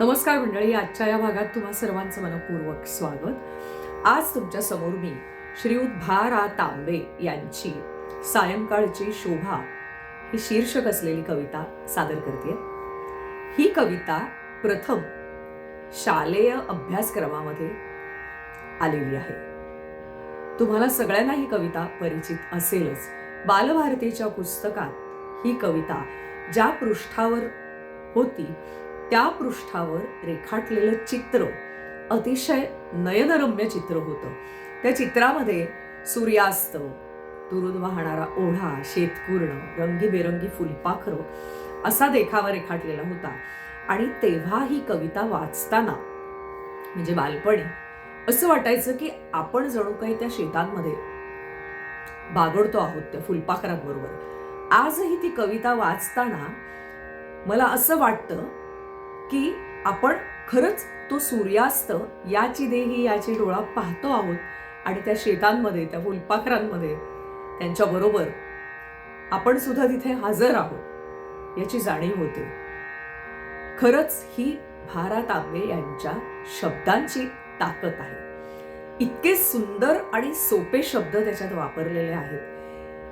नमस्कार मंडळी आजच्या या भागात तुम्हा सर्वांचं मनपूर्वक स्वागत. आज तुमच्यासमोर मी श्रीयुत भा रा तांबे यांची सायंकाळची शोभा ही शीर्षक असलेली कविता सादर करते. ही कविता प्रथम शालेय अभ्यासक्रमामध्ये आलेली आहे. तुम्हाला सगळ्यांना ही कविता परिचित असेलच. बालभारतीच्या पुस्तकात ही कविता ज्या पृष्ठावर होती त्या पृष्ठावर रेखाटलेलं चित्र अतिशय नयनरम्य चित्र होतं. त्या चित्रामध्ये सूर्यास्त दुरून वाहणारा ओढा शेतपूर्ण रंगीबेरंगी फुलपाखरं असा देखावा रेखाटलेला होता. आणि तेव्हा ही कविता वाचताना म्हणजे बालपणी असं वाटायचं की आपण जणू काही त्या शेतांमध्ये बागडतो आहोत त्या फुलपाखरांबरोबर. आजही ती कविता वाचताना मला असं वाटतं की आपण खरंच तो सूर्यास्त याची देही याची डोळा पाहतो आहोत आणि त्या शेतांमध्ये त्या फुलपाखरांमध्ये त्यांच्या बरोबर आपण सुद्धा तिथे हजर आहोत याची जाणीव होते. खरंच ही भारा तांबे यांच्या शब्दांची ताकद आहे. इतके सुंदर आणि सोपे शब्द त्याच्यात वापरलेले आहेत.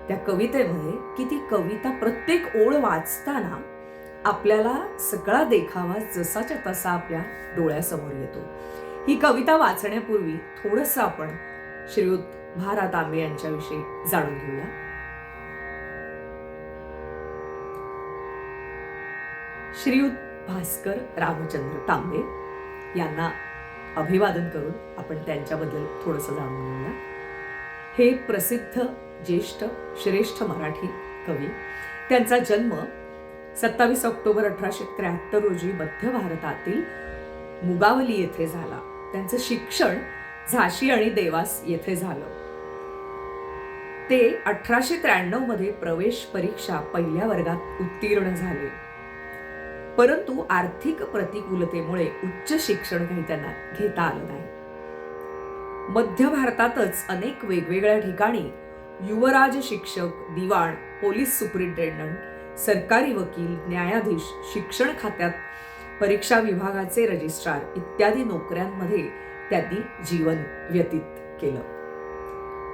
त्या कवितेमध्ये की ती कविता प्रत्येक ओळ वाचताना आपल्याला सगळा देखावा जसाच्या तसा आपल्या डोळ्यासमोर येतो. ही कविता वाचण्यापूर्वी थोडस आपण श्रीयुत भारा तांबे यांच्याविषयी जाणून घेऊया. श्रीयुत भास्कर रामचंद्र तांबे यांना अभिवादन करून आपण त्यांच्याबद्दल थोडंसं जाणून घेऊया. हे प्रसिद्ध ज्येष्ठ श्रेष्ठ मराठी कवी त्यांचा जन्म सत्तावीस ऑक्टोबर अठराशे त्र्याहत्तर रोजी मध्य भारतातील मुगावली येथे झाला. त्यांचं शिक्षण झाशी आणि देवास येथे झालं. ते अठराशे त्र्याण्णवमध्ये प्रवेश परीक्षा पहिल्या वर्गात उत्तीर्ण झाले. परंतु आर्थिक प्रतिकूलतेमुळे उच्च शिक्षण काही त्यांना घेता आलं नाही. मध्य भारतातच अनेक वेगवेगळ्या ठिकाणी युवराज शिक्षक दिवाण पोलीस सुप्रिंटेंडंट सरकारी वकील न्यायाधीश शिक्षण खात्यात परीक्षा विभागाचे रजिस्ट्रार इत्यादी नोकऱ्यांमध्ये त्यांनी जीवन व्यतीत केलं.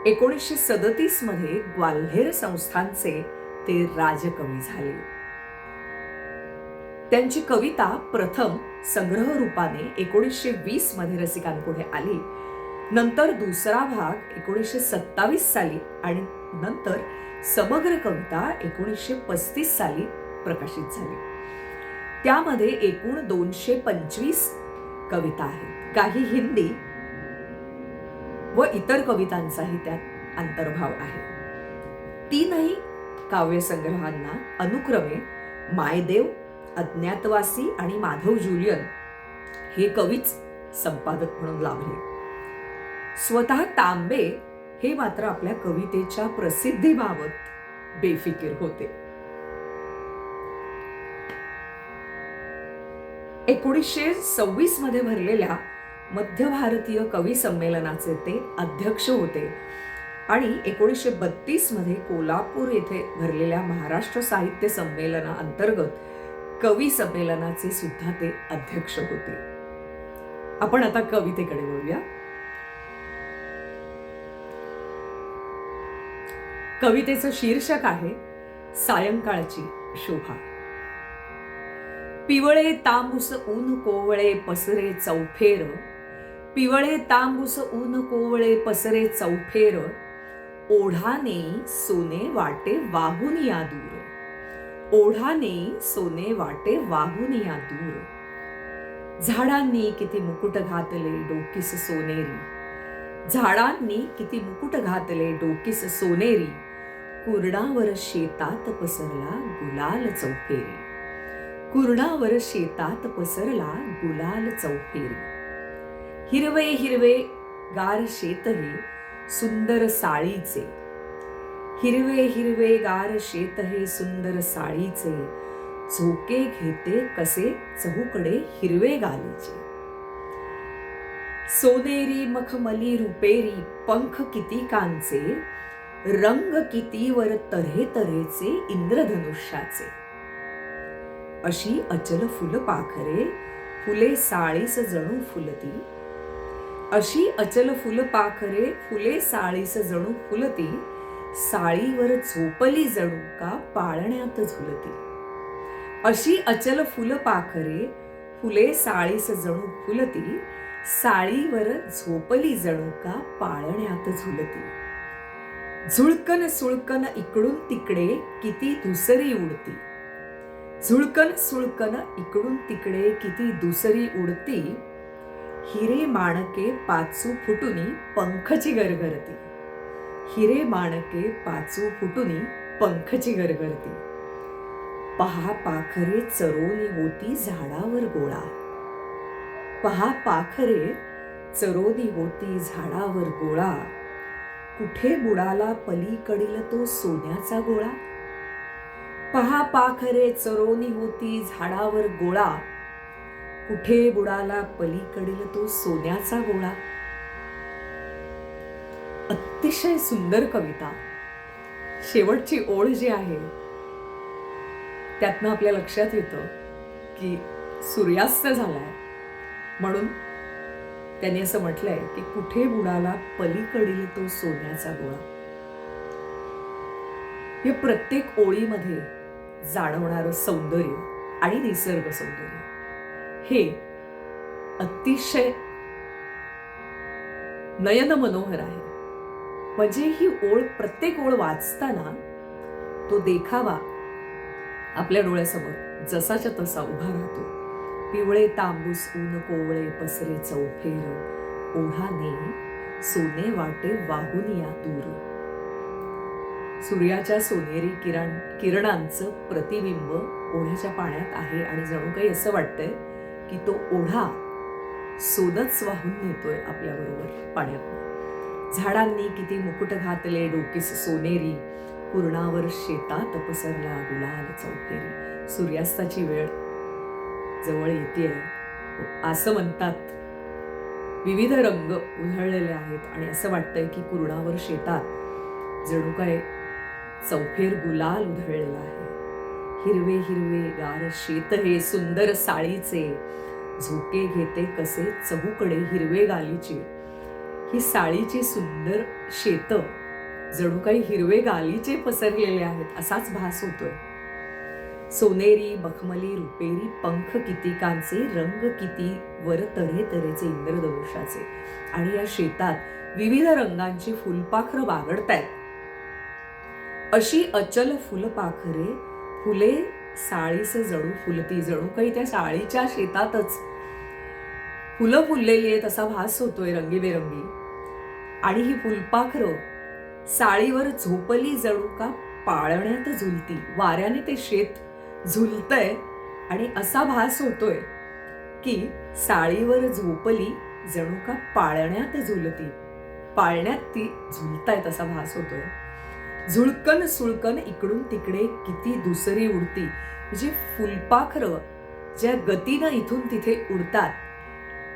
एकोणीसशे सदतीसमध्ये ग्वाल्हेर संस्थांचे ते राजकवी झाले. त्यांची कविता प्रथम संग्रह रूपाने एकोणीसशे वीसमध्ये रसिकांपुढे आली. नंतर दुसरा भाग एकोणीसशे सत्तावीस साली आणि नंतर समग्र कविता एकोणीसशे पस्तीस साली प्रकाशित झाली. त्यामध्ये एकूण दोनशे पंचवीस कविता आहेत. काही हिंदी व इतर कवितांचाही त्यात अंतर्भाव आहे. तीनही काव्यसंग्रहांना अनुक्रमे मायदेव अज्ञातवासी आणि माधव जुलियन हे कवीच संपादक म्हणून लाभले. स्वतः तांबे हे मात्र आपल्या कवितेच्या प्रसिद्धीबाबत बेफिकीर होते. एकोणीसशे सव्वीसमध्ये भरलेल्या मध्य भारतीय कवी संमेलनाचे ते अध्यक्ष होते आणि एकोणीसशे बत्तीसमध्ये कोल्हापूर येथे भरलेल्या महाराष्ट्र साहित्य संमेलना अंतर्गत कवी संमेलनाचे सुद्धा ते अध्यक्ष होते. आपण आता कवितेकडे वळूया. कवितेचं शीर्षक आहे सायंकाळची शोभा. पिवळे तांबूस ऊन कोवळे पसरे चौफेर. पिवळे तांबूस ऊन कोवळे पसरे चौफेर. ओढाने सोने वाटे वाहून या दूर. ओढाने सोने वाटे वाहून या दूर. झाडांनी किती मुकुट घातले डोकीस सोनेरी. झाडांनी किती मुकुट घातले डोकीस सोनेरी. कुरडावर शेतात पसरला गुलाल चौफेरी. कुरडावर शेतात पसरला गुलाल चौफेरी. हिरवे हिरवे गार शेत हे सुंदर साळीचे. हिरवे हिरवे गार शेत हे सुंदर साळीचे. झोके घेते कसे चहूकडे हिरवे गालीचे. सोनेरी मखमली रुपेरी पंख किती कांचे रंग कितीवर तऱ्हे तऱ्हेचे इंद्रधनुष्याचे. अशी अचल फुल पाखरे फुले साळीस जणू फुलती. अशी अचल फुल पाखरे फुले साळीस जणू फुलती. साळीवर झोपली जणू का पाळण्यात झुलती. अशी अचल फुल पाखरे फुले साळीस जणू फुलती. साळीवर झोपली जणू का पाळण्यात झुलती. झुळकन सुळकन इकडून तिकडे किती दुसरी उडती. झुळकन सुळकन इकडून तिकडे किती दुसरी उडती. हिरे माणके पाचू फुटुनी पंखची गरगरती हिरे माणके पाचू फुटुनी पंखची गरगरती पहा पाखरे चरोनी होती झाडावर गोळा. पहा पाखरे चरोनी होती झाडावर गोळा. कुठे बुडाला पलीकडील तो सोन्याचा गोळा? पहा पाखरे चरोनी होती झाडावर गोळा. कुठे बुडाला पलीकडील तो सोन्याचा गोळा? अतिशय सुंदर कविता. शेवटची ओळ जी आहे त्यातनं आपल्या लक्षात येतं की सूर्यास्त झालाय. म्हणून त्यांनी असं म्हटलंय की कुठे बुडाला पलीकडील तो सोन्याचा गोळा? हे प्रत्येक ओळीमध्ये जाणवणारं सौंदर्य आणि निसर्ग सौंदर्य. हे अतिशय नयन मनोहर आहे. म्हणजे ही ओळ प्रत्येक ओळ वाचताना तो देखावा आपल्या डोळ्यासमोर जसाच्या तसा उभा राहतो. पिवळे तांबूस ऊन कोवळे पसरे चौफेर. ओढाने सोने वाटे वाहून या दूर. सूर्याच्या सोनेरी किरण किरणांचं प्रतिबिंब ओढ्याच्या पाण्यात आहे आणि जणू काही असं वाटतंय की तो ओढा सोनच वाहून नेतोय आपल्याबरोबर पाण्यात झाडांनी किती मुकुट घातले डोकीस सोनेरी. पूर्णावर शेतात पसरला गुलाल चौफेरी. सूर्यास्ताची वेळ जवळ येते असं म्हणतात. विविध रंग उधळलेले आहेत आणि असं वाटतंय की कुरणावर शेतात जणू काय चौफेर गुलाल उधळलेला आहे. हिरवे हिरवे गार शेत हे सुंदर साळीचे. झोके घेते कसे चहूकडे हिरवे गालीचे. ही साळीची सुंदर शेत जणू काही हिरवे गालीचे पसरलेले आहेत असाच भास होतोय. सोनेरी मखमली रुपेरी पंख कितीकांचे रंग किती वर तऱ्हे तऱ्हेचे इंद्रधनुष्याचे. आणि या शेतात विविध रंगांची फुलपाखरं बागडतायत अशी अचल फुलपाखरे फुले साळीस जणू फुलती. जणू काही त्या साळीच्या शेतातच. फुलं फुललेली आहेत असा भास होतोय रंगीबेरंगी. आणि ही फुलपाखरं साळीवर झोपली जणू का पाळण्यात झुलती. वाऱ्याने ते शेत झुलतंय आणि असा भास होतोय की साळीवर झोपली जणू का पाळण्यात झुलती. पाळण्यात ती झुलतायत असा भास होतोय. झुळकन सुळकन इकडून तिकडे किती दुसरी उडती. म्हणजे फुलपाखरं ज्या गतीनं इथून तिथे उडतात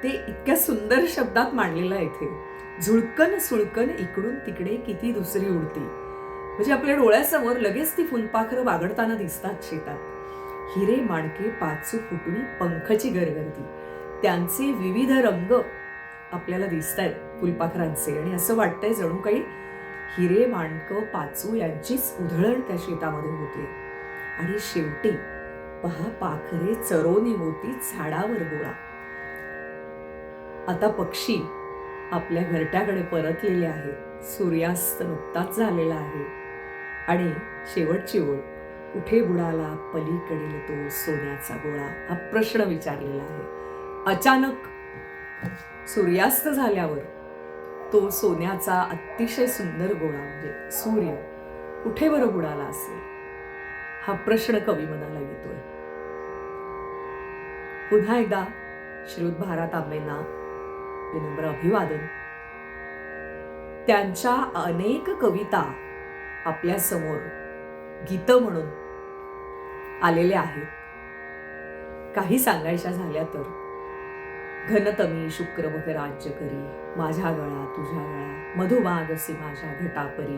ते इतक्या सुंदर शब्दात मांडलेलं आहे इथे. झुळकन सुळकन इकडून तिकडे किती दुसरी उडती. म्हणजे आपल्या डोळ्यासमोर लगेच ती फुलपाखरं बागडताना दिसतात शेतात. हिरे माणके पाचू फुटुनी पंखची गरगरती त्यांचे विविध रंग आपल्याला दिसत आहेत फुलपाखरांचे आणि असं वाटतंय जणू काही हिरे माणकं पाचू यांचीच उधळण त्या शेतामध्ये होते. आणि शेवटी पहा पाखरे चरोनी होती झाडावर गोळा. आता पक्षी आपल्या घरट्याकडे परतलेले आहेत. सूर्यास्त नुकताच झालेला आहे. आणि शेवटची ओळ कुठे बुडाला पलीकडील तो सोन्याचा गोळा? हा प्रश्न विचारलेला आहे. अचानक सूर्यास्त झाल्यावर तो सोन्याचा अतिशय सुंदर गोळा म्हणजे सूर्य कुठे बरं बुडाला असेल? हा प्रश्न कवी मनाला येतोय. पुन्हा एकदा श्रीयुत भारत आंबेंना विनम्र अभिवादन. त्यांच्या अनेक कविता आपल्यासमोर गीतं म्हणून आलेले आहेत. काही सांगायच्या झाल्या तर घनतमी शुक्रवक राज्य करी माझ्या गळा तुझ्या गळा मधुबागसी माझ्या घटापरी.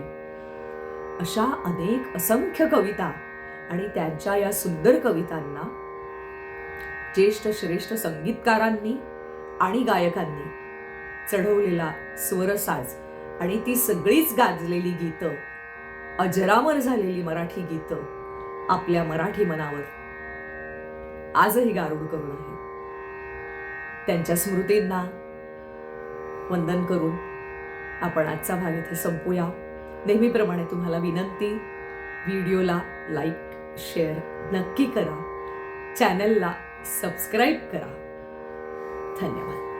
अशा अनेक असंख्य कविता आणि त्यांच्या या सुंदर कवितांना ज्येष्ठ श्रेष्ठ संगीतकारांनी आणि गायकांनी चढवलेला स्वरसाज आणि ती सगळीच गाजलेली गीतं अजरामर झालेली मराठी गीतं आपल्या मराठी मनावर आजही गारुड करून आहे. त्यांच्या स्मृतींना वंदन करून आपण आजचा भाग इथे संपूया. नेहमीप्रमाणे तुम्हाला विनंती व्हिडिओला लाईक शेअर नक्की करा. चॅनलला सबस्क्राईब करा. धन्यवाद.